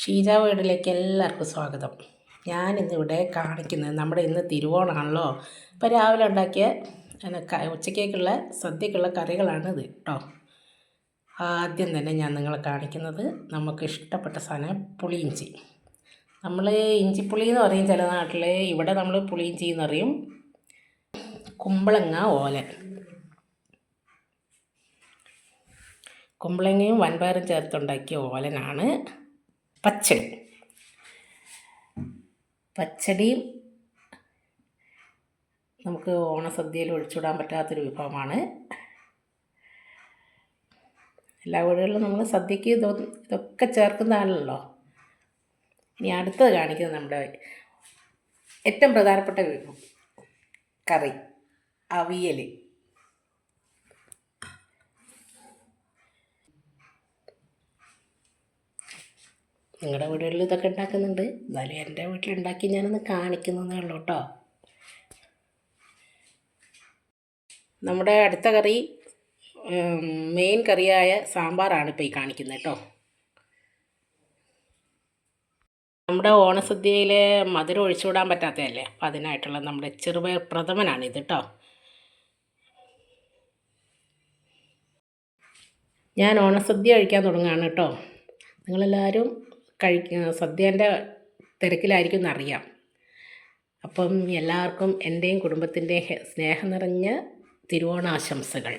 ഷീജ വീടിലേക്ക് എല്ലാവർക്കും സ്വാഗതം. ഞാൻ ഇന്നിവിടെ കാണിക്കുന്നത് നമ്മുടെ ഇന്ന് തിരുവോണമാണല്ലോ ഇപ്പോൾ രാവിലെ ഉണ്ടാക്കിയ ഉച്ചക്കേക്കുള്ള സദ്യക്കുള്ള കറികളാണ് ഇത് കേട്ടോ ആദ്യം തന്നെ ഞാൻ നിങ്ങളെ കാണിക്കുന്നത് നമുക്ക് ഇഷ്ടപ്പെട്ട സാധനം പുളിയിഞ്ചി നമ്മൾ ഇഞ്ചിപ്പുളി എന്ന് പറയും ചില നാട്ടിൽ ഇവിടെ നമ്മൾ പുളിയിഞ്ചി എന്ന് പറയും. കുമ്പളങ്ങ ഓല കുമ്പളങ്ങയും വൻപയറും ചേർത്തുണ്ടാക്കിയ ഓലനാണ്. പച്ചടി. പച്ചടിയും നമുക്ക് ഓണസദ്യയിൽ ഒഴിച്ചുവിടാൻ പറ്റാത്തൊരു വിഭവമാണ്. എല്ലാ വീടുകളിലും നമ്മൾ സദ്യക്ക് ഇതൊ ഇതൊക്കെ ചേർക്കുന്നതാണല്ലോ. ഇനി അടുത്തത് കാണിക്കുന്നത് നമ്മുടെ ഏറ്റവും പ്രധാനപ്പെട്ട വിഭവം കറി അവിയൽ നിങ്ങളുടെ വീടുകളിൽ ഇതൊക്കെ ഉണ്ടാക്കുന്നുണ്ട് എന്നാലും എന്റെ വീട്ടിലുണ്ടാക്കി ഞാനൊന്ന് കാണിക്കുന്നതേ ഉള്ളൂ കേട്ടോ നമ്മുടെ അടുത്ത കറി മെയിൻ കറിയായ സാമ്പാറാണ് ഇപ്പോൾ ഈ കാണിക്കുന്നത് കേട്ടോ നമ്മുടെ ഓണസദ്യയിൽ മധുരം ഒഴിച്ചുവിടാൻ പറ്റാത്തതല്ലേ? അപ്പം അതിനായിട്ടുള്ള നമ്മുടെ ചെറുപയർ പ്രഥമനാണിത് കേട്ടോ ഞാൻ ഓണസദ്യ കഴിക്കാൻ തുടങ്ങുകയാണ് കേട്ടോ നിങ്ങളെല്ലാവരും കഴിക്ക സദ്യേന്റെ തിരക്കിലായിരിക്കും എന്നറിയാം അപ്പം എല്ലാവർക്കും എന്റെയും കുടുംബത്തിന്റെ സ്നേഹം നിറഞ്ഞ തിരുവോണാശംസകൾ.